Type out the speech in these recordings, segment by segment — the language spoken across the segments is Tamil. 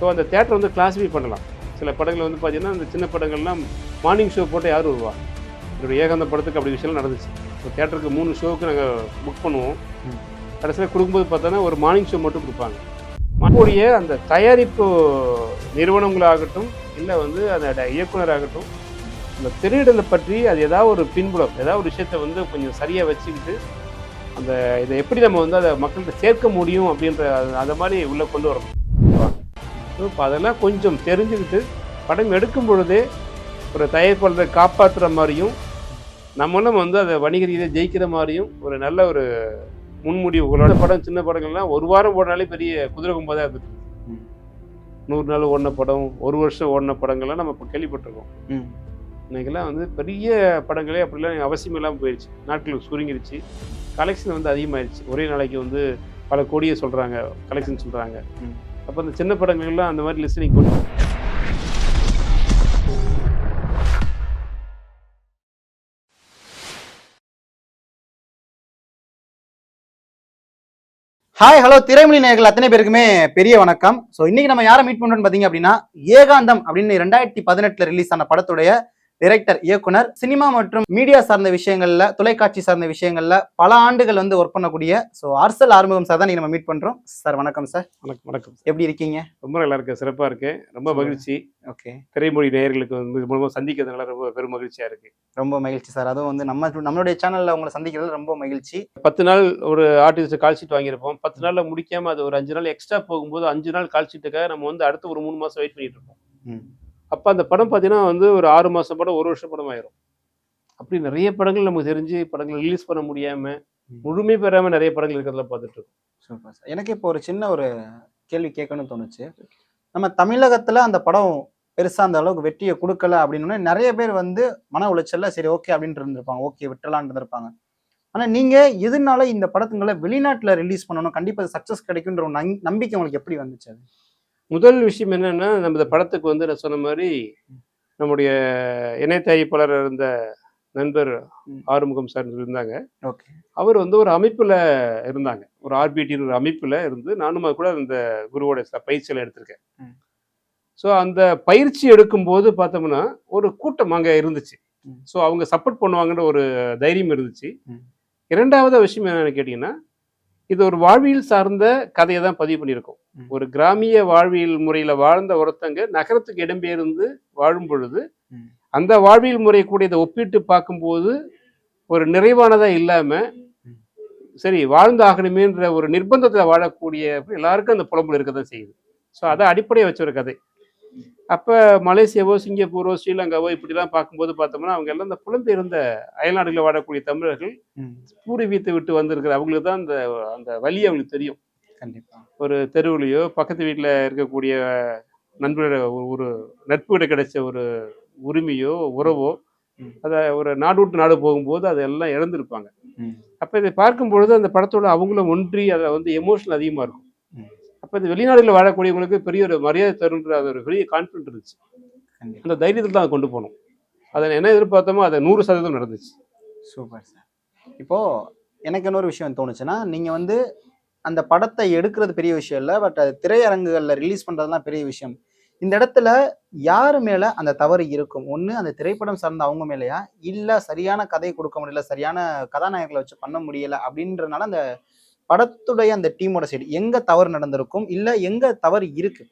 ஸோ அந்த தேட்டர் வந்து கிளாஸிஃபை பண்ணலாம். சில படங்கள் வந்து பார்த்தீங்கன்னா அந்த சின்ன படங்கள்லாம் மார்னிங் ஷோ போட்டு யார் வருவா? என்னுடைய ஏகாந்த படத்துக்கு அப்படி விஷயம் நடந்துச்சு. இப்போ தேட்டருக்கு மூணு ஷோவுக்கு நாங்கள் புக் பண்ணுவோம். கடைசியில் கொடுக்கும்போது பார்த்தோன்னா ஒரு மார்னிங் ஷோ மட்டும் கொடுப்பாங்க. மற்றபடிய அந்த தயாரிப்பு நிறுவனங்களாகட்டும் இல்லை வந்து அந்த இயக்குனராகட்டும் அந்த திரையிடலை பற்றி அது ஏதாவது ஒரு பின்புலம் ஏதாவது ஒரு விஷயத்தை வந்து கொஞ்சம் சரியாக வச்சுக்கிட்டு அந்த இதை எப்படி நம்ம வந்து அதை மக்கள்கிட்ட சேர்க்க முடியும் அப்படின்ற அது- அந்த மாதிரி உள்ளே கொண்டு வரணும். இப்போ அதெல்லாம் கொஞ்சம் தெரிஞ்சுக்கிட்டு படம் எடுக்கும் பொழுதே ஒரு தயாரிப்பாளரை காப்பாற்றுற மாதிரியும் நம்மளும் வந்து அதை வணிக ரீதியாக ஜெயிக்கிற மாதிரியும் ஒரு நல்ல ஒரு முன்முடிவுகளோட படம் சின்ன படங்கள்லாம் ஒரு வாரம் ஓடினாலே பெரிய குதிரை கும்பதாக இருந்துச்சு. நூறு நாள் ஓடின படம் ஒரு வருஷம் ஓடின படங்கள்லாம் நம்ம இப்போ கேள்விப்பட்டிருக்கோம். இன்னைக்கெல்லாம் வந்து பெரிய படங்களே அப்படிலாம் அவசியம் இல்லாமல் போயிடுச்சு நாட்கள் சுருங்கிருச்சு. கலெக்ஷன் வந்து அதிகமாயிருச்சு. ஒரே நாளைக்கு வந்து பல கோடியை சொல்கிறாங்க கலெக்ஷன் சொல்கிறாங்க. அப்போ அந்த சின்ன படங்கள்லாம் அந்த மாதிரி லிஸ்டிங் கொண்டு ஹாய் ஹலோ திரைமொழி நேயர்கள் அத்தனை பேருக்குமே பெரிய வணக்கம். ஸோ இன்னைக்கு நம்ம யாரை மீட் பண்ணுறோம்னு பாத்தீங்க அப்படின்னா ஏகாந்தம் அப்படின்னு ரெண்டாயிரத்தி பதினெட்டுல ரிலீஸ் ஆன படத்துடைய டைரக்டர் இயக்குனர் சினிமா மற்றும் மீடியா சார்ந்த விஷயங்கள்ல தொலைக்காட்சி சார்ந்த விஷயங்கள்ல பல ஆண்டுகள் வந்து ஒர்க் பண்ணக்கூடிய ஸோ ஆர்சல் ஆறுமுகம் சார் தான் நம்ம மீட் பண்றோம். சார் வணக்கம் சார். வணக்கம் வணக்கம் எப்படி இருக்கீங்க? ரொம்ப நல்லா இருக்கு சிறப்பாக இருக்கு ரொம்ப மகிழ்ச்சி. ஓகே. திரைமொழி நேயர்களுக்கு வந்து மூலமாக சந்திக்கிறதுனால ரொம்ப பெரும் மகிழ்ச்சியாக இருக்கு. ரொம்ப மகிழ்ச்சி சார். அதுவும் வந்து நம்ம நம்மளுடைய சேனல்ல உங்களை சந்திக்கிறது ரொம்ப மகிழ்ச்சி. பத்து நாள் ஒரு ஆர்டிஸ்ட் கால் ஷீட் வாங்கியிருப்போம். பத்து நாளில் முடிக்காம அது ஒரு அஞ்சு நாள் எக்ஸ்ட்ரா போகும்போது அஞ்சு நாள் கால் ஷீட்டுக்காக நம்ம வந்து அடுத்து ஒரு மூணு மாதம் வெயிட் பண்ணிட்டு இருப்போம். அப்போ அந்த படம் பார்த்தீங்கன்னா வந்து ஒரு ஆறு மாதம் படம் ஒரு வருஷம் படம் ஆயிரும் அப்படி நிறைய படங்கள் நமக்கு தெரிஞ்சு படங்கள் ரிலீஸ் பண்ண முடியாம ம். முழுமை பெறாம நிறைய படங்கள் இருக்கிறதுல பார்த்துட்டு இருக்கோம் சூப்பர் சார் எனக்கு இப்போ ஒரு சின்ன ஒரு கேள்வி கேட்கணும்னு தோணுச்சு. நம்ம தமிழகத்துல அந்த படம் பெருசா அந்த அளவுக்கு வெற்றியை கொடுக்கல அப்படின்னு நிறைய பேர் வந்து மன உளைச்சல்ல சரி ஓகே அப்படின்ட்டு இருந்திருப்பாங்க. ஓகே விட்டலாம்னு இருந்திருப்பாங்க. ஆனா நீங்க எதனால இந்த படத்துங்களை வெளிநாட்டுல ரிலீஸ் பண்ணணும்? கண்டிப்பா சக்சஸ் கிடைக்குன்ற ஒரு நம்பிக்கை உங்களுக்கு எப்படி வந்துச்சு அது? முதல் விஷயம் என்னன்னா நம்ம இந்த படத்துக்கு வந்து நான் சொன்ன மாதிரி நம்முடைய இணை தயாரிப்பாளர் இருந்த நண்பர். ஆறுமுகம் சார் இருந்தாங்க ஓகே அவர் வந்து ஒரு அமைப்புல இருந்தாங்க ஒரு ஆர்பிடின்னு ஒரு அமைப்புல இருந்து நானும் அது கூட அந்த குருவோட பயிற்சியில எடுத்திருக்கேன். ஸோ அந்த பயிற்சி எடுக்கும்போது பார்த்தோம்னா ஒரு கூட்டம் அங்கே இருந்துச்சு. ஸோ அவங்க சப்போர்ட் பண்ணுவாங்கன்ற ஒரு தைரியம் இருந்துச்சு. இரண்டாவது விஷயம் என்னன்னு கேட்டிங்கன்னா இது ஒரு வாழ்வியல் சார்ந்த கதையை தான் பதிவு பண்ணியிருக்கோம். ஒரு கிராமிய வாழ்வியல் முறையில் வாழ்ந்த ஒருத்தங்க நகரத்துக்கு இடம்பெயர்ந்து வாழும் பொழுது. அந்த வாழ்வியல் முறை கூட இதை ஒப்பிட்டு பார்க்கும்போது ஒரு நிறைவானதா இல்லாம. சரி வாழ்ந்தாகணுமேன்ற ஒரு நிர்பந்தத்தில் வாழக்கூடிய எல்லாருக்கும் அந்த புலம்புல இருக்க தான் செய்யுது ஸோ அதை அடிப்படையை வச்ச ஒரு கதை அப்போ மலேசியாவோ சிங்கப்பூரோ ஸ்ரீலங்காவோ இப்படிலாம் பார்க்கும்போது பார்த்தோம்னா அவங்க எல்லாம் இந்த புலம்பெயர்ந்த அயல்நாடுகளில் வாழக்கூடிய தமிழர்கள் பூர்வீகத்தை விட்டு வந்திருக்கிற அவங்களுக்கு தான் அந்த அந்த வழி அவங்களுக்கு தெரியும். கண்டிப்பா. ஒரு தெருவுலையோ பக்கத்து வீட்டில் இருக்கக்கூடிய நண்பரோட ஒரு- நட்புகிட்ட கிடைச்ச ஒரு உரிமையோ உறவோ. அதை ஒரு நாடு விட்டு நாடு போகும்போது அதெல்லாம் இழந்திருப்பாங்க. அப்போ இதை பார்க்கும்பொழுது அந்த படத்தோட அவங்களும் ஒன்றி அதில் வந்து எமோஷனல் அதிகமாக இருக்கும். அப்போ இந்த வெளிநாடுகளில் வாழக்கூடியவங்களுக்கு பெரிய ஒரு மரியாதை தருன்ற ஒரு பெரிய கான்ஃபிடன்ட் இருந்துச்சு. அந்த தைரியத்தில் தான் கொண்டு போனோம். அதை என்ன எதிர்பார்த்தோமோ அதை நூறு சதவீதம் நடந்துச்சு. சூப்பர் சார் இப்போ எனக்கு இன்னொரு விஷயம் தோணுச்சுன்னா நீங்க வந்து அந்த படத்தை எடுக்கிறது பெரிய விஷயம் இல்லை பட் அது திரையரங்குகளில் ரிலீஸ் பண்றதுலாம் பெரிய விஷயம். இந்த இடத்துல யாரு மேல அந்த தவறு இருக்கும்? ஒண்ணு அந்த திரைப்படம் சார்ந்த அவங்க மேலயா? இல்ல சரியான கதை கொடுக்க முடியல சரியான கதாநாயகங்களை வச்சு பண்ண முடியல அப்படின்றனால அந்த படத்துடைய அந்த டீமோட சைடு எங்க தவறு நடந்திருக்கும்? இல்ல எங்க தவறு இருக்கு?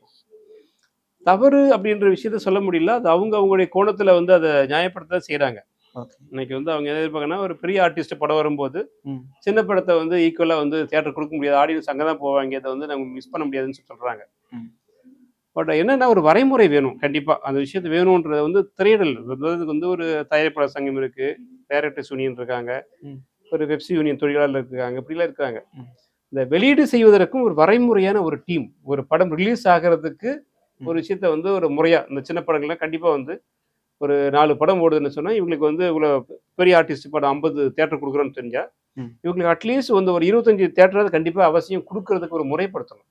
தவறு அப்படின்ற விஷயத்த சொல்ல முடியல. அது அவங்க அவங்களுடைய கோணத்தில் வந்து அதை நியாயப்படுத்த செய்கிறாங்க ஓகே. இன்னைக்கு வந்து அவங்க என்ன எதிர்பார்க்கன்னா ஒரு பெரிய ஆர்டிஸ்ட் படம் வரும்போது. சின்ன படத்தை வந்து ஈக்குவலாக வந்து தியேட்டர் கொடுக்க முடியாது. ஆடியன்ஸ் அங்கே தான் போவாங்க. இதை வந்து நம்ம மிஸ் பண்ண முடியாதுன்னு சொல்கிறாங்க ம். பட் என்னன்னா ஒரு வரைமுறை வேணும். கண்டிப்பாக அந்த விஷயத்து வேணுன்றத வந்து திரையிடல். வந்து ஒரு தயாரிப்பாளர் சங்கம் இருக்கு. டைரக்டர்ஸ் யூனியன் இருக்காங்க. ஒரு வெப்சி யூனியன் தொழிலாளர் இருக்காங்க இப்படிலாம் இருக்காங்க. இந்த வெளியீடு செய்வதற்கும் ஒரு வரைமுறையான ஒரு டீம் ஒரு படம் ரிலீஸ் ஆகிறதுக்கு ஒரு விஷயத்த வந்து ஒரு முறையா இந்த சின்ன படங்கள்லாம் கண்டிப்பா வந்து ஒரு நாலு படம் ஓடுதுன்னு சொன்னா இவங்களுக்கு வந்து இவ்வளோ பெரிய ஆர்டிஸ்ட் படம் ஐம்பது தேட்டர் கொடுக்குறோன்னு தெரிஞ்சா ம். இவங்களுக்கு அட்லீஸ்ட் வந்து ஒரு இருபத்தஞ்சு தேட்டராவது கண்டிப்பா அவசியம் கொடுக்கறதுக்கு ஒரு முறைப்படுத்தணும்.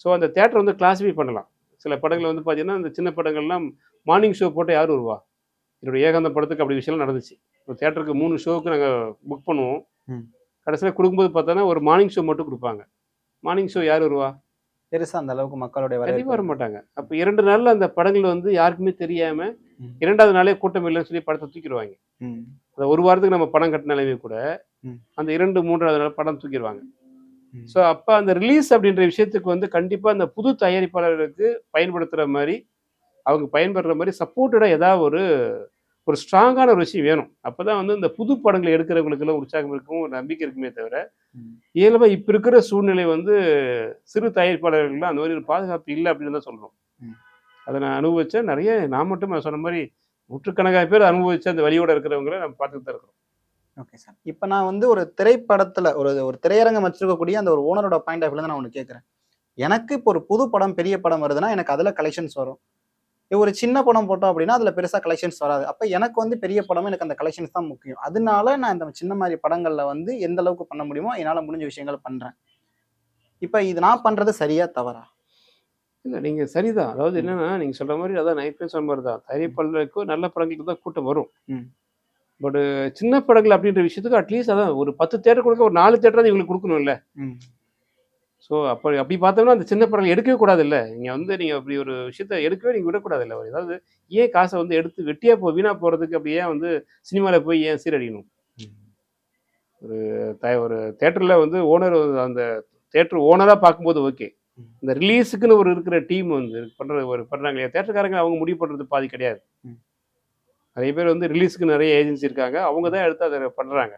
ஸோ அந்த தேட்டர் வந்து கிளாஸிஃபை பண்ணலாம் சில படங்கள் வந்து பார்த்தீங்கன்னா இந்த சின்ன படங்கள்லாம் மார்னிங் ஷோ போட்டு யார் வருவா என்னுடைய ஏகாந்த படத்துக்கு அப்படி விஷயம் நடந்துச்சு ஒரு தேட்டருக்கு மூணு ஷோவுக்கு நாங்கள் புக் பண்ணுவோம். கடைசியில் கொடுக்கும்போது பார்த்தோன்னா ஒரு மார்னிங் ஷோ மட்டும் கொடுப்பாங்க மார்னிங் ஷோ யார் வருவா பெருசா அந்த அளவுக்கு மக்களுடைய கண்டிப்பா வர மாட்டாங்க அப்ப இரண்டு நாள்ல அந்த படங்கள் வந்து யாருக்குமே தெரியாம ம். இரண்டாவது நாளே கூட்டம் இல்லைன்னு சொல்லி படத்தை தூக்கிடுவாங்க அந்த ஒரு வாரத்துக்கு நம்ம படம் கட்டினாலுமே கூட. அந்த இரண்டு மூன்றாவது நாள் படம் தூக்கிடுவாங்க. ஸோ அப்ப அந்த ரிலீஸ் அப்படின்ற விஷயத்துக்கு வந்து கண்டிப்பா அந்த புது தயாரிப்பாளர்களுக்கு பயன்படுத்துற மாதிரி அவங்க பயன்படுற மாதிரி சப்போர்ட்டடா ஏதாவது ஒரு ஒரு ஸ்ட்ராங்கான ஒரு விஷயம் வேணும். அப்பதான் வந்து இந்த புது படங்களை எடுக்கிறவங்களுக்கு எல்லாம் உற்சாகம் இருக்கும் ஒரு நம்பிக்கை இருக்குமே தவிர ம். இயல்பா இப்ப இருக்கிற சூழ்நிலை வந்து சிறு தயாரிப்பாளர்கள்லாம் அந்த மாதிரி ஒரு பாதுகாப்பு இல்லை அப்படின்னு தான் சொல்றோம். ம். அதை நான் அனுபவிச்சேன் நிறைய நான் மட்டும் நான் சொன்ன மாதிரி நூற்றுக்கணக்கான பேர் அனுபவிச்ச அந்த வழியோட இருக்கிறவங்கள நம்ம பார்த்துட்டு தான் இருக்கிறோம். ஓகே சார் இப்போ நான் வந்து ஒரு திரைப்படத்துல ஒரு ஒரு திரையரங்கம் வச்சிருக்கக்கூடிய அந்த ஒரு ஓனரோட பாயிண்ட் ஆஃப் நான் ஒன்று கேட்குறேன் எனக்கு இப்போ ஒரு புது படம் பெரிய படம் வருதுன்னா எனக்கு அதில் கலெக்ஷன்ஸ் வரும். ஒரு சின்ன படம் போட்டோம் அப்படின்னா அதில் பெருசாக கலெக்ஷன்ஸ் வராது. அப்போ எனக்கு வந்து பெரிய படம் எனக்கு அந்த கலெக்ஷன்ஸ் தான் முக்கியம். அதனால நான் இந்த சின்ன மாதிரி படங்களில் வந்து எந்த அளவுக்கு பண்ண முடியுமோ என்னால் முடிஞ்ச விஷயங்கள் பண்ணுறேன் இப்போ இது நான் பண்ணுறது சரியா தவறா? இல்லை நீங்கள் சரிதான். அதாவது என்னன்னா நீங்கள் சொல்ற மாதிரி அதான் இப்போ சொன்ன மாதிரி தான் தயாரிப்பாளர்களுக்கும் நல்ல படங்களுக்கு தான் கூட்டம் வரும். பட் சின்ன படங்கள் அப்படின்ற விஷயத்துக்கு அட்லீஸ்ட் அதான் ஒரு பத்து தேட்டர் கொடுக்க ஒரு நாலு தேட்டர் இவங்களுக்கு கொடுக்கணும்ல. ஸோ அப்போ அப்படி பார்த்தோம்னா அந்த சின்ன படங்கள் எடுக்கவே கூடாதுல்ல. நீங்கள் வந்து நீங்கள் அப்படி ஒரு விஷயத்த எடுக்கவே நீங்கள் விடக்கூடாதுல்ல ஏதாவது ஏன் காசை வந்து எடுத்து வெட்டியாக போ வீணாக போகிறதுக்கு அப்படி ஏன் வந்து சினிமாவில் போய் ஏன் சீரடிக்கணும் ஒரு த ஒரு தேட்டரில் வந்து ஓனர் அந்த தேட்டர் ஓனராக பார்க்கும்போது ஓகே. இந்த ரிலீஸுக்குன்னு ஒரு இருக்கிற டீம் வந்து பண்ணுற ஒரு பண்ணுறாங்க இல்லையா? தேட்டருக்காரங்க அவங்க முடிவு பண்ணுறது பாதி கிடையாது. நிறைய பேர் வந்து ரிலீஸுக்கு நிறைய ஏஜென்சி இருக்காங்க. அவங்க தான் எடுத்து அதை பண்ணுறாங்க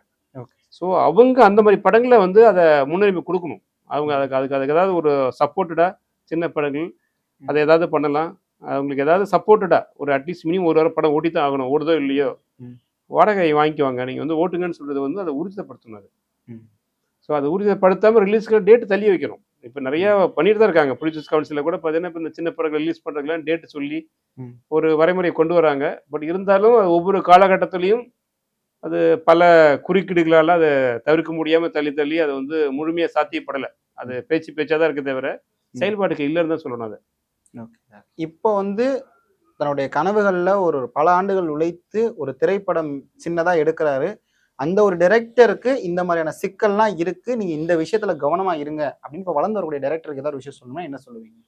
ஸோ அவங்க அந்த மாதிரி படங்களை வந்து அதை முன்னுரிமை கொடுக்கணும். அவங்க அதுக்கு அதுக்கு அதுக்கு ஏதாவது ஒரு சப்போர்ட்டடாக சின்ன படங்கள் அதை ஏதாவது பண்ணலாம். அவங்களுக்கு ஏதாவது சப்போர்ட்டடாக ஒரு அட்லீஸ்ட் மினிமம் ஒரு வாரம் படம் ஓட்டி தான் ஆகணும் ஓடுதோ இல்லையோ. வாடகை வாங்கிக்குவாங்க. நீங்கள் வந்து ஓட்டுங்கன்னு சொல்றது வந்து அதை உறுதிப்படுத்தணும் அது. ஸோ அதை உறுதிப்படுத்தாமல் ரிலீஸ்க்கு டேட் தள்ளி வைக்கணும். இப்போ நிறைய பண்ணிட்டு தான் இருக்காங்க. ப்ரொடியூசர்ஸ் கவுன்சிலில் கூட பார்த்தீங்கன்னா இப்போ இந்த சின்ன படங்கள் ரிலீஸ் பண்ணுறதுலாம் டேட் சொல்லி. ஒரு வரைமுறையை கொண்டு வராங்க. பட் இருந்தாலும் ஒவ்வொரு காலகட்டத்திலையும் அது பல குறுக்கீடுகளால் அதை தவிர்க்க முடியாமல் தள்ளி தள்ளி அதை வந்து முழுமையாக சாத்தியப்படலை. அது பேச்சு பேச்சாக தான் இருக்கு தவிர செயல்பாட்டுக்கு இல்லைன்னு தான் சொல்லணும் அது. இப்போ வந்து தன்னுடைய கனவுகளில் ஒரு பல ஆண்டுகள் உழைத்து ஒரு திரைப்படம் சின்னதாக எடுக்கிறாரு. அந்த ஒரு டைரக்டருக்கு இந்த மாதிரியான சிக்கல்லாம் இருக்கு. நீங்க இந்த விஷயத்துல கவனமா இருங்க அப்படின்னு இப்போ வளர்ந்து வரக்கூடிய டைரக்டருக்கு ஏதாவது விஷயம் சொல்லணும்னா என்ன சொல்லுவீங்க?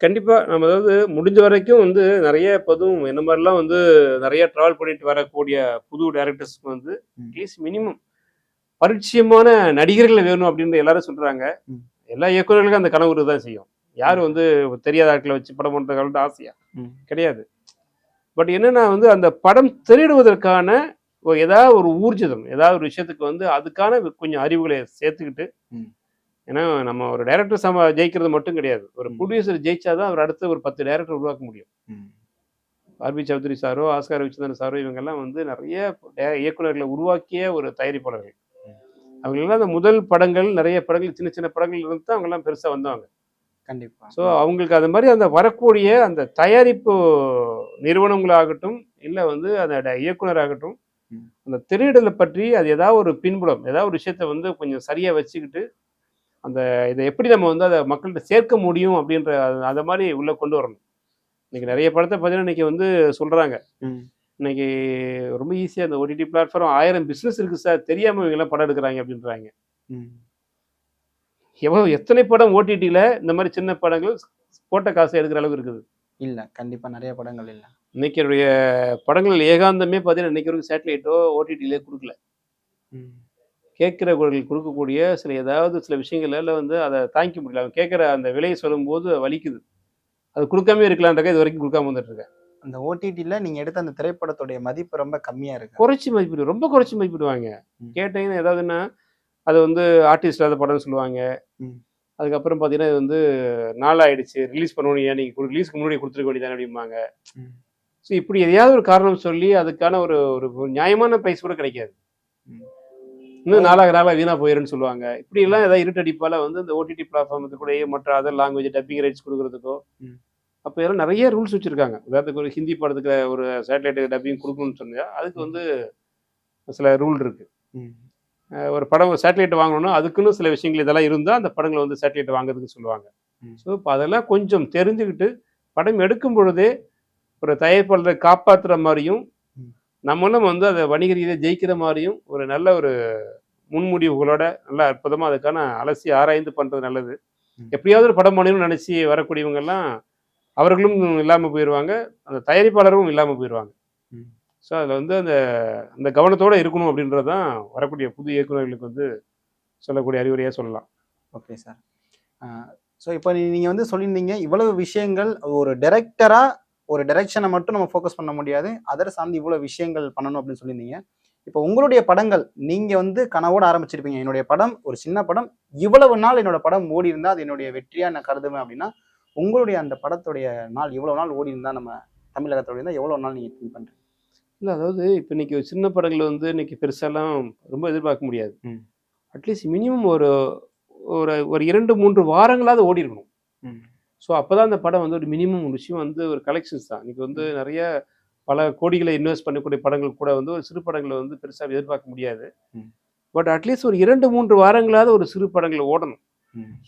கண்டிப்பாக நம்ம அதாவது முடிஞ்ச வரைக்கும் வந்து நிறைய இப்போதும் என்ன மாதிரிலாம் வந்து நிறைய ட்ராவல் பண்ணிட்டு வரக்கூடிய புது டேரக்டர்ஸ்க்கு வந்து. அட்லீஸ்ட் மினிமம் பரிச்சயமான நடிகர்கள் வேணும் அப்படின்னு எல்லாரும் சொல்றாங்க ம். எல்லா இயக்குநர்களுக்கும் அந்த கனவு தான் செய்யும் யார் வந்து தெரியாத ஆட்களை வச்சு படம் பண்ணுறதுக்கு ஆசையா. கிடையாது பட் என்னன்னா வந்து அந்த படம் திரையிடுவதற்கான ஏதாவது ஒரு ஊர்ஜிதம் ஏதாவது ஒரு விஷயத்துக்கு வந்து அதுக்கான கொஞ்சம் அறிவுகளை சேர்த்துக்கிட்டு. ஏன்னா நம்ம ஒரு டைரக்டர் சம ஜெயிக்கிறது மட்டும் கிடையாது ஒரு. ப்ரொடியூசர் ஜெயிச்சாதான் அவர் அடுத்து ஒரு பத்து டைரக்டர் உருவாக்க முடியும் ஆர்பி சௌத்ரி சாரோ ஆஸ்கார் ரவிச்சந்திரன் சாரோ இவங்கெல்லாம் வந்து நிறைய இயக்குனர்களை உருவாக்கிய ஒரு தயாரிப்பாளர்கள். அவங்களெல்லாம் அந்த முதல் படங்கள் நிறைய படங்கள் சின்ன சின்ன படங்கள் இருந்து தான் அவங்கெல்லாம் பெருசாக வந்தவங்க கண்டிப்பா ஸோ அவங்களுக்கு அது மாதிரி அந்த வரக்கூடிய அந்த தயாரிப்பு நிறுவனங்களாகட்டும் இல்லை வந்து அந்த இயக்குனராகட்டும். அந்த திரையிடலை பற்றி அது ஏதாவது ஒரு பின்புலம் ஏதாவது ஒரு விஷயத்த வந்து கொஞ்சம் சரியாக வச்சுக்கிட்டு அந்த இதை எப்படி நம்ம வந்து அதை மக்கள்கிட்ட சேர்க்க முடியும் அப்படின்ற அதை மாதிரி உள்ளே கொண்டு வரணும். இன்னைக்கு நிறைய படத்தை பார்த்தீங்கன்னா இன்னைக்கு வந்து சொல்கிறாங்க ம். இன்னைக்கு ரொம்ப ஈஸியாக அந்த ஓடிடி பிளாட்ஃபார்ம் ஆயிரம் பிஸ்னஸ் இருக்குது சார் தெரியாமல் இவங்கெல்லாம் படம் எடுக்கிறாங்க அப்படின்றாங்க. எவ்வளோ எத்தனை படம் ஓடிடியில் இந்த மாதிரி சின்ன படங்கள் போட்ட காசு எடுக்கிற அளவுக்கு இருக்குது? இல்ல கண்டிப்பா நிறைய படங்கள் இல்ல. இன்னைக்கு என்னுடைய படங்கள் ஏகாந்தமே பார்த்தீங்கன்னா இன்னைக்கு வரைக்கும் சேட்டலைட்டோ ஓடிடியிலே கொடுக்கல. கேட்குறவர்கள் கொடுக்கக்கூடிய சில ஏதாவது சில விஷயங்களால வந்து அதை தாங்கிக்க முடியல. அவங்க கேட்குற அந்த விலையை சொல்லும்போது வலிக்குது. அது கொடுக்காம இருக்கலான்றக்க இது வரைக்கும் கொடுக்காம வந்துட்டு இருக்கேன். அந்த ஓடிடில நீங்க எடுத்த அந்த திரைப்படத்துடைய மதிப்பு ரொம்ப கம்மியா இருக்கு. குறைச்சி மதிப்பிடு ரொம்ப குறைச்சி மதிப்பிடுவாங்க. கேட்டீங்கன்னா ஏதாவதுன்னா அது வந்து ஆர்டிஸ்ட் இல்லாத படம்னு சொல்லுவாங்க. அதுக்கப்புறம் பார்த்தீங்கன்னா இது வந்து நாளாயிடுச்சு. ரிலீஸ் பண்ணணும் ஏன் நீங்கள் ரிலீஸ்க்கு முன்னாடி கொடுத்துருக்க வேண்டியதானே அப்படிம்பாங்க. ஸோ இப்படி எதையாவது ஒரு காரணம் சொல்லி அதுக்கான ஒரு ஒரு நியாயமான ப்ரைஸ் கூட கிடைக்காது. இன்னும் நாளாக நாளாக வீணாக போயிருன்னு சொல்லுவாங்க இப்படி எல்லாம் ஏதாவது இருட்டடிப்பால வந்து இந்த ஓடிடி பிளாட்ஃபார்முக்கு கூடயே மற்ற அதர் லாங்குவேஜ் டப்பிங் ரைட்ஸ் கொடுக்கறதுக்கோ. அப்போ இதெல்லாம் நிறைய ரூல்ஸ் வச்சிருக்காங்க உதாரணத்துக்கு ஒரு ஹிந்தி படத்துக்கு ஒரு சேட்டலைட் டப்பிங் கொடுக்கணும்னு சொன்னா அதுக்கு வந்து சில ரூல் இருக்கு ஒரு படம் சேட்டலைட் வாங்கணும்னா அதுக்குன்னு சில விஷயங்கள் இதெல்லாம் இருந்தால் அந்த படங்களை வந்து சேட்டலைட் வாங்குறதுக்கு சொல்லுவாங்க. ஸோ இப்போ அதெல்லாம் கொஞ்சம் தெரிஞ்சுக்கிட்டு படம் எடுக்கும் பொழுதே ஒரு தயாரிப்பாளரை காப்பாற்றுற மாதிரியும். நம்மளும் வந்து அதை வணிக ரீதியாக ஜெயிக்கிற மாதிரியும் ஒரு நல்ல ஒரு முன்முடிவுகளோட நல்ல அற்புதமாக அதுக்கான அலசி ஆராய்ந்து பண்ணுறது நல்லது. எப்படியாவது ஒரு படம் பண்ணணும்னு நினைச்சு வரக்கூடியவங்க எல்லாம் அவர்களும் இல்லாம போயிடுவாங்க அந்த தயாரிப்பாளரும் இல்லாம போயிடுவாங்க. ஸோ அதில் வந்து அந்த அந்த கவனத்தோட இருக்கணும் அப்படின்றது தான் வரக்கூடிய புது இயக்குநர்களுக்கு வந்து சொல்லக்கூடிய அறிவுரையாக சொல்லலாம் ஓகே சார் ஸோ இப்போ நீங்கள் வந்து சொல்லியிருந்தீங்க இவ்வளவு விஷயங்கள் ஒரு டைரக்டரா ஒரு டைரக்ஷனை மட்டும் நம்ம ஃபோக்கஸ் பண்ண முடியாது. அதர் சார்ந்து இவ்வளோ விஷயங்கள் பண்ணணும் அப்படின்னு சொல்லியிருந்தீங்க. இப்போ உங்களுடைய படங்கள் நீங்கள் வந்து கனவோட ஆரம்பிச்சிருப்பீங்க. என்னுடைய படம் ஒரு சின்ன படம் இவ்வளவு நாள் என்னோட படம் ஓடி இருந்தால் அது என்னுடைய வெற்றியாக நான் கருதுவேன் அப்படின்னா உங்களுடைய அந்த படத்துடைய நாள் இவ்வளவு நாள் ஓடி இருந்தால் நம்ம தமிழகத்தோட இருந்தால் எவ்வளோ நாள் நீங்கள் திங்க் பண்ணுறீங்க இல்லை அதாவது இப்போ இன்னைக்கு சின்ன படங்கள் வந்து இன்னைக்கு பெருசாலாம் ரொம்ப எதிர்பார்க்க முடியாது. அட்லீஸ்ட் மினிமம் ஒரு ஒரு ஒரு இரண்டு மூன்று வாரங்களாவது ஓடி இருக்கணும் ஸோ அப்போ தான் அந்த படம் வந்து ஒரு மினிமம் ஒரு விஷயம் வந்து ஒரு கலெக்ஷன்ஸ் தான். இன்னைக்கு வந்து நிறைய பல கோடிகளை இன்வெஸ்ட் பண்ணக்கூடிய படங்கள் கூட வந்து ஒரு சிறு படங்களை வந்து பெருசாக எதிர்பார்க்க முடியாது. பட் அட்லீஸ்ட் ஒரு இரண்டு மூன்று வாரங்களாவது ஒரு சிறு படங்கள் ஓடணும்.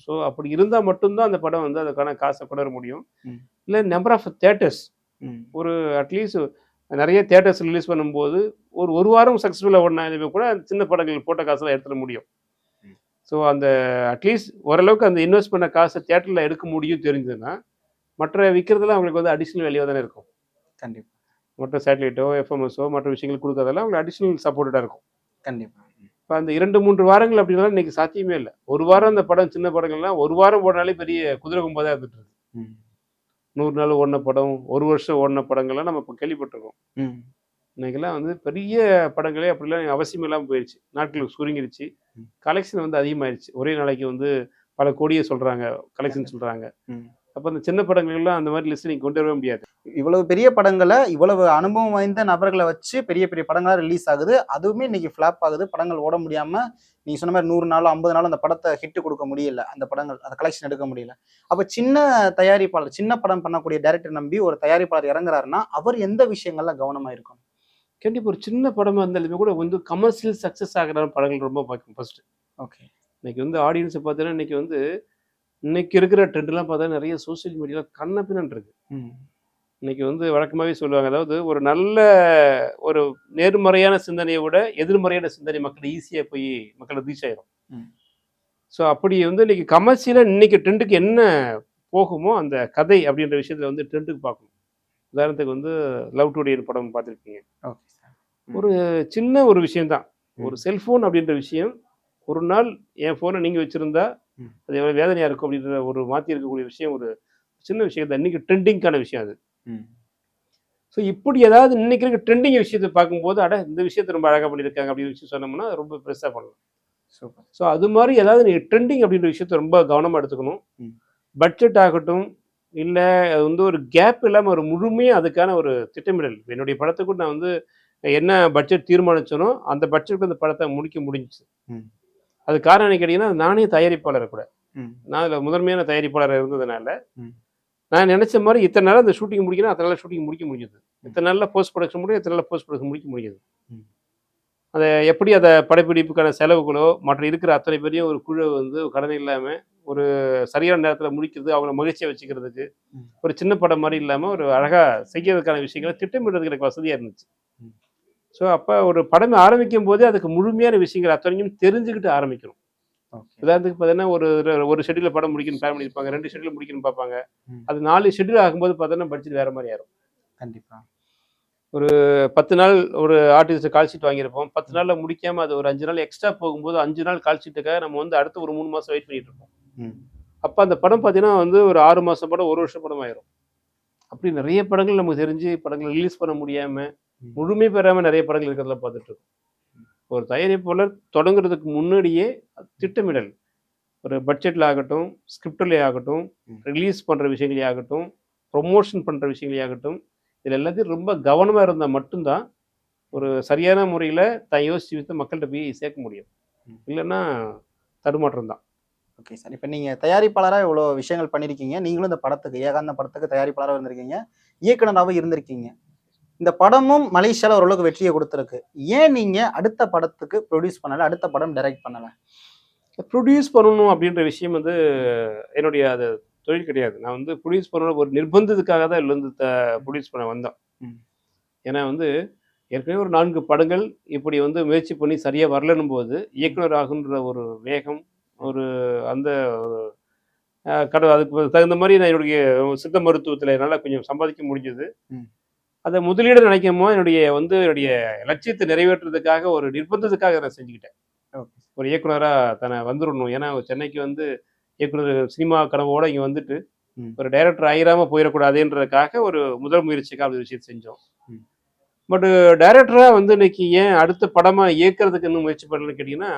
ஸோ அப்படி இருந்தால் மட்டும்தான் அந்த படம் வந்து அதுக்கான காசை கொண்டு வர முடியும். இல்லை நம்பர் ஆஃப் தேட்டர்ஸ் ஒரு அட்லீஸ்ட் நிறைய தேட்டர்ஸ் ரிலீஸ் பண்ணும்போது ஒரு ஒரு வாரம் சக்ஸஸ்ஃபுல்லாக ஓடினாலுமே கூட சின்ன படங்கள் போட்ட காசெல்லாம் எடுத்துட முடியும். ஸோ அந்த அட்லீஸ்ட் ஓரளவுக்கு அந்த இன்வெஸ்ட் பண்ண காசை தேட்டரில் எடுக்க முடியும் தெரிஞ்சதுன்னா மற்ற விற்கிறதுலாம் அவங்களுக்கு வந்து அடிஷ்னல் வேல்யூவாக தானே இருக்கும். கண்டிப்பாக மற்ற சேட்டலைட்டோ எஃப்எம்எஸோ மற்ற விஷயங்கள் கொடுக்கறதெல்லாம் அவங்களுக்கு அடிஷ்னல் சப்போர்ட்டடாக இருக்கும். கண்டிப்பாக இப்போ அந்த இரண்டு மூன்று வாரங்கள் அப்படின்னா இன்னைக்கு சாத்தியமே இல்லை. ஒரு வாரம் அந்த படம் சின்ன படங்கள்லாம் ஒரு வாரம் போனாலே பெரிய குதிரை இருந்துட்டு இருக்கு. நூறு நாள் ஓடின படம் ஒரு வருஷம் ஓடின படங்கள்லாம் நம்ம இப்போ கேள்விப்பட்டிருக்கோம். இன்னைக்கெல்லாம் வந்து பெரிய படங்களே அப்படிலாம் அவசியம் இல்லாமல் போயிடுச்சு நாட்கள் சுருங்கிருச்சு. கலெக்ஷன் வந்து அதிகமாயிருச்சு. ஒரே நாளைக்கு வந்து பல கோடியை சொல்றாங்க. கலெக்ஷன் சொல்றாங்க. ம். அப்போ அந்த சின்ன படங்கள்லாம் அந்த மாதிரி லிஸ்ட் நீங்க கொண்டு வரவே முடியாது. இவ்வளவு பெரிய படங்களை இவ்வளவு அனுபவம் வாய்ந்த நபர்களை வச்சு பெரிய பெரிய படங்களா ரிலீஸ் ஆகுது. அதுவுமே இன்னைக்கு ஃபிளாப் ஆகுது. படங்கள் ஓட முடியாம நீங்க சொன்ன மாதிரி நூறு நாள் ஐம்பது நாள் அந்த படத்தை ஹிட் கொடுக்க முடியல. அந்த படங்கள் அந்த கலெக்ஷன் எடுக்க முடியல. அப்ப சின்ன தயாரிப்பாளர் சின்ன படம் பண்ணக்கூடிய டைரக்டர் நம்பி ஒரு தயாரிப்பாளர் இறங்குறாருன்னா அவர் எந்த விஷயங்கள்ல கவனமா இருக்கும் கண்டிப்பா ஒரு சின்ன படமா இருந்தாலுமே கூட வந்து கமர்ஷியல் சக்ஸஸ் ஆகிற படங்கள் ரொம்ப பார்க்கும். ஃபர்ஸ்ட் ஓகே இன்னைக்கு வந்து ஆடியன்ஸை பார்த்தீங்கன்னா இன்னைக்கு வந்து இன்னைக்கு இருக்கிற ட்ரெண்ட்லாம் பார்த்தா நிறைய சோஷியல் மீடியாவில் கண்ண பின்னன் இருக்கு. இன்னைக்கு வந்து வழக்கமாகவே சொல்லுவாங்க அதாவது ஒரு நல்ல ஒரு நேர்மறையான சிந்தனையை விட எதிர்மறையான சிந்தனை மக்கள் ஈஸியாக போய் மக்களை ரீச் ஆயிரும். ஸோ அப்படி வந்து இன்னைக்கு கமர்ஷியலாக இன்னைக்கு ட்ரெண்டுக்கு என்ன போகுமோ அந்த கதை அப்படின்ற விஷயத்துல வந்து ட்ரெண்டுக்கு பார்க்கணும். உதாரணத்துக்கு வந்து லவ் டுடே படம் பார்த்துருக்கீங்க. ஒரு சின்ன ஒரு விஷயம்தான். ஒரு செல்ஃபோன் அப்படின்ற விஷயம் ஒரு நாள் என் ஃபோனை நீங்கள் வச்சுருந்தா. அது எவ்வளோ வேதனையாக இருக்கும் அப்படின்ற ஒரு மாற்றி இருக்கக்கூடிய விஷயம் ஒரு சின்ன விஷயம். தான் இன்னைக்கு ட்ரெண்டிங்கான விஷயம் அது. ஸோ இப்படி ஏதாவது இன்னைக்கு இருக்க ட்ரெண்டிங் விஷயத்தை பார்க்கும்போது அட இந்த விஷயத்தை ரொம்ப அழகாக பண்ணியிருக்காங்க அப்படின்னு விஷயம் சொன்னோம்னா ரொம்ப பெருசாக பண்ணலாம். ஸோ அது மாதிரி ஏதாவது நீங்கள் ட்ரெண்டிங் அப்படின்ற விஷயத்தை ரொம்ப கவனமாக எடுத்துக்கணும். பட்ஜெட் ஆகட்டும் இல்லை அது வந்து ஒரு கேப் இல்லாமல் ஒரு முழுமையாக அதுக்கான ஒரு திட்டமிடல். என்னுடைய படத்துக்கு நான் வந்து என்ன பட்ஜெட் தீர்மானிச்சனோ அந்த பட்ஜெட்டுக்கு அந்த படத்தை முடிக்க முடிஞ்சுச்சு. அது காரணம் என்ன கேட்டிங்கன்னா நானே தயாரிப்பாளர் கூட. நான் அதில் முதன்மையான தயாரிப்பாளராக இருந்ததுனால. நான் நினச்ச மாதிரி இத்தனை நாள் அந்த ஷூட்டிங் முடிக்கணும் அத்தனை நாள் ஷூட்டிங் முடிக்க முடியுது இத்தனை நாளில் போஸ்ட் ப்ரொடக்ஷன் முடியும் இத்தனை நாளில் போஸ்ட் ப்ரொடக்ஷன் முடிக்க முடியுது ம். அதை எப்படி அதை படப்பிடிப்புக்கான செலவுகளோ மற்ற இருக்கிற அத்தனை பேரையும் ஒரு குழு வந்து கடன் இல்லாமல் ஒரு சரியான நேரத்தில் முடிக்கிறது அவங்கள மகிழ்ச்சியாக வச்சுக்கிறதுக்கு. ஒரு சின்ன படம் மாதிரி இல்லாமல் ஒரு அழகாக செய்யறதுக்கான விஷயங்களை திட்டமிடுறதுக்கு எனக்கு வசதியாக இருந்துச்சு. ஸோ அப்போ ஒரு படம் ஆரம்பிக்கும் போதே அதுக்கு முழுமையான விஷயங்கள் அத்தனையும் தெரிஞ்சுக்கிட்டு ஆரம்பிக்கணும் உதாரணத்துக்கு பார்த்தீங்கன்னா ஒரு ஒரு ஷெட்யூலில் படம் முடிக்கணும் பிளான் பண்ணியிருப்பாங்க ரெண்டு ஷெட்யூல் முடிக்கணும்னு பார்ப்பாங்க. அது நாலு ஷெட்யூல் ஆகும்போது பார்த்தோன்னா பட்ஜெட் வேற மாதிரி ஆயிரும். கண்டிப்பா. பத்து நாள் ஒரு ஆர்டிஸ்ட் கால் ஷீட் வாங்கியிருப்போம். பத்து நாளில் முடிக்காம அது ஒரு அஞ்சு நாள் எக்ஸ்ட்ரா போகும்போது அஞ்சு நாள் கால் ஷீட்டுக்காக நம்ம வந்து அடுத்து ஒரு மூணு மாதம் வெயிட் பண்ணிட்டு இருப்போம். அப்போ அந்த படம் பார்த்தீங்கன்னா வந்து ஒரு ஆறு மாதம் படம் ஒரு வருஷம் படம் ஆயிரும் அப்படி நிறைய படங்கள் நமக்கு தெரிஞ்சு படங்கள் ரிலீஸ் பண்ண முடியாமல். முழுமை பெறாமல் நிறைய படங்கள் இருக்கிறதுல பார்த்துட்டு இருக்கோம். ஒரு தயாரிப்பாளர் தொடங்குறதுக்கு முன்னாடியே திட்டமிடல். ஒரு பட்ஜெட்டில் ஆகட்டும் ஸ்கிரிப்டில் ஆகட்டும். ரிலீஸ் பண்ணுற விஷயங்களே ஆகட்டும் ப்ரொமோஷன் பண்ணுற விஷயங்களே ஆகட்டும் இதில் எல்லாத்தையும் ரொம்ப கவனமாக இருந்தால் மட்டும்தான் ஒரு சரியான முறையில் தான் யோசிச்சு வித்து மக்கள்கிட்ட போய் சேர்க்க முடியும். இல்லைன்னா தடுமாற்றம் தான். ஓகே சார் இப்போ நீங்கள் தயாரிப்பாளராக இவ்வளோ விஷயங்கள் பண்ணியிருக்கீங்க நீங்களும் இந்த படத்துக்கு ஏகாந்த படத்துக்கு தயாரிப்பாளராக இருந்திருக்கீங்க. இயக்குனராகவும் இருந்திருக்கீங்க. இந்த படமும் மலேசியாவில் ஓரளவுக்கு வெற்றியை கொடுத்துருக்கு. ஏன் நீங்கள் அடுத்த படத்துக்கு ப்ரொடியூஸ் பண்ணலை? அடுத்த படம் டைரக்ட் பண்ணலை? ப்ரொடியூஸ் பண்ணணும் அப்படின்ற விஷயம் வந்து என்னுடைய அது தொழில் கிடையாது. நான் வந்து ப்ரொடியூஸ் பண்ணணும் ஒரு நிர்பந்தத்துக்காக தான் இதுல இருந்து த ப்ரொடியூஸ் பண்ண வந்தோம். ஏன்னா வந்து ஏற்கனவே ஒரு நான்கு படங்கள் இப்படி வந்து முயற்சி பண்ணி சரியாக வரலன்னும் போது இயக்குனர் ஆகுன்ற ஒரு வேகம் ஒரு அந்த கடவுள் அதுக்கு தகுந்த மாதிரி நான் என்னுடைய சித்த மருத்துவத்தில் என்னால் கொஞ்சம் சம்பாதிக்க முடிஞ்சது. அதை முதலீடு நினைக்கும் போது என்னுடைய வந்து என்னுடைய லட்சியத்தை நிறைவேற்றுறதுக்காக ஒரு நிர்பந்தத்துக்காக நான் செஞ்சுக்கிட்டேன் ஒரு இயக்குனராக தன்னை வந்துடணும் ஏன்னா சென்னைக்கு வந்து இயக்குனர் சினிமா கனவோட இங்கே வந்துட்டு. ஒரு டைரக்டர் ஆயிராம போயிடக்கூடாதுன்றதுக்காக ஒரு முதல் முயற்சிக்காக ஒரு விஷயத்தை செஞ்சோம். பட் டைரக்டராக வந்து இன்னைக்கு ஏன் அடுத்த படமாக இயக்கிறதுக்கு இன்னும் முயற்சி பண்ணலன்னு கேட்டிங்கன்னா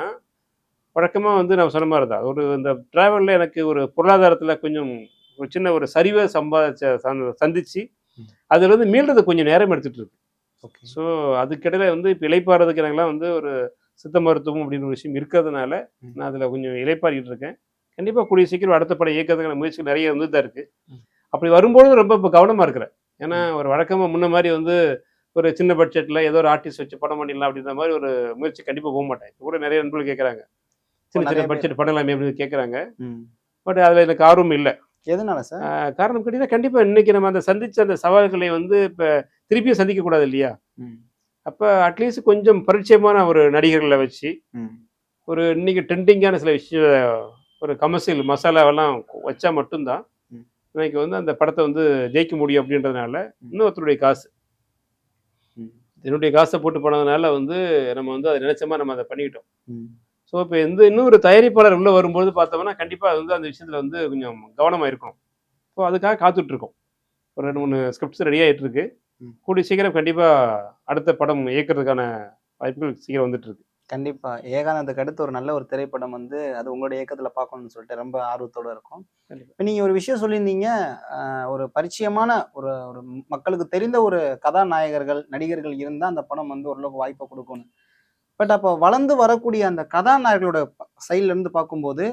வழக்கமாக வந்து நான் சொன்ன மாதிரி தான் ஒரு இந்த ட்ராவலில் எனக்கு ஒரு பொருளாதாரத்தில் கொஞ்சம் ஒரு சின்ன ஒரு சரிவை சம்பாதிச்ச சந்- சந்திச்சு ம். அதுலேருந்து மீள்றது கொஞ்சம் நேரம் எடுத்துட்டு இருக்கு. ஓகே. ஸோ அதுக்கிடையில வந்து இப்போ இலைப்பாறதுக்கு எனக்குலாம் வந்து ஒரு சித்த மருத்துவம் அப்படின்னு ஒரு விஷயம் இருக்கிறதுனால. நான் அதில் கொஞ்சம் இலைப்பாறிட்டு இருக்கேன். கண்டிப்பாக கூடிய சீக்கிரம் அடுத்த படம் இயக்கிறதுக்கான முயற்சி நிறைய வந்து தான் இருக்குது. அப்படி வரும்போது ரொம்ப இப்போ கவனமாக இருக்கிறேன். ஏன்னா ஒரு வழக்கமாக முன்ன மாதிரி வந்து ஒரு சின்ன பட்ஜெட்டில் ஏதோ ஒரு ஆர்டிஸ்ட் வச்சு படம் பண்ணிடலாம் அப்படின்ற மாதிரி ஒரு முயற்சி கண்டிப்பாக போக மாட்டேன். இப்போ கூட நிறைய நண்பர்கள் கேட்குறாங்க. சின்ன சின்ன. பட்ஜெட் பண்ணலாமே அப்படின்னு கேட்குறாங்க பட் அதில் எனக்கு ஆர்வம் இல்லை. எதனால சார்? காரணம் கேட்டிங்கன்னா கண்டிப்பாக இன்னைக்கு நம்ம அந்த சந்திச்ச அந்த சவால்களை வந்து இப்போ திருப்பியும் சந்திக்கக்கூடாது இல்லையா? அப்போ அட்லீஸ்ட் கொஞ்சம் பரிச்சயமான ஒரு நடிகர்களை வச்சு ஒரு இன்னைக்கு ட்ரெண்டிங்கான சில விஷயம் ஒரு கமர்ஷியல் மசாலாவெல்லாம் வச்சா மட்டும்தான். இன்னைக்கு வந்து அந்த படத்தை வந்து ஜெயிக்க முடியும் அப்படின்றதுனால இன்னொருத்தருடைய காசு. என்னுடைய காசை போட்டு போனதுனால வந்து நம்ம வந்து அதை நினைச்ச மாதிரி நம்ம அதை பண்ணிக்கிட்டோம். ஸோ இப்போ எந்த இன்னொரு தயாரிப்பாளர் உள்ளே வரும்போது பார்த்தோம்னா கண்டிப்பாக அது வந்து அந்த விஷயத்தில் வந்து கொஞ்சம் கவனமாக இருக்கணும். ஸோ அதுக்காக காத்துட்டு இருக்கோம் ஒரு ரெண்டு மூணு ஸ்கிரிப்ட்ஸ் ரெடி ஆகிட்டு இருக்கு. கூடிய சீக்கிரம் கண்டிப்பாக அடுத்த படம் இயக்கிறதுக்கான வாய்ப்புகள் சீக்கிரம் வந்துட்டு இருக்கு கண்டிப்பா. ஏகானந்துக்கு அடுத்து ஒரு நல்ல ஒரு திரைப்படம் வந்து அது உங்களுடைய இயக்கத்துல பார்க்கணும்னு சொல்லிட்டு ரொம்ப ஆர்வத்தோட இருக்கும். இப்ப நீங்க ஒரு விஷயம் சொல்லியிருந்தீங்க ஒரு பரிச்சயமான ஒரு ஒரு மக்களுக்கு தெரிந்த ஒரு கதாநாயகர்கள் நடிகர்கள் இருந்தா அந்த படம் வந்து ஓரளவுக்கு வாய்ப்பை கொடுக்கணும் பட் அப்போ வளர்ந்து வரக்கூடிய அந்த கதாநாயகர்களோட சைட்ல இருந்து பார்க்கும்போது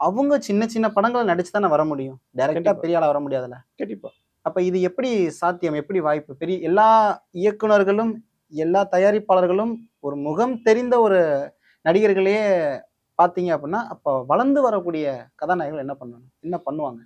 அவங்க சின்ன சின்ன படங்களை நடிச்சு தானே வர முடியும். டைரக்டா கண்டிப்பா. பெரிய ஆளா வர முடியாதுல்ல? கண்டிப்பாக அப்ப இது எப்படி சாத்தியம்? எப்படி வாய்ப்பு? பெரிய எல்லா இயக்குனர்களும் எல்லா தயாரிப்பாளர்களும் ஒரு முகம் தெரிந்த ஒரு நடிகர்களையே பார்த்தீங்க அப்படின்னா அப்போ வளர்ந்து வரக்கூடிய கதாநாயகர்கள் என்ன பண்ணணும்? என்ன பண்ணுவாங்க?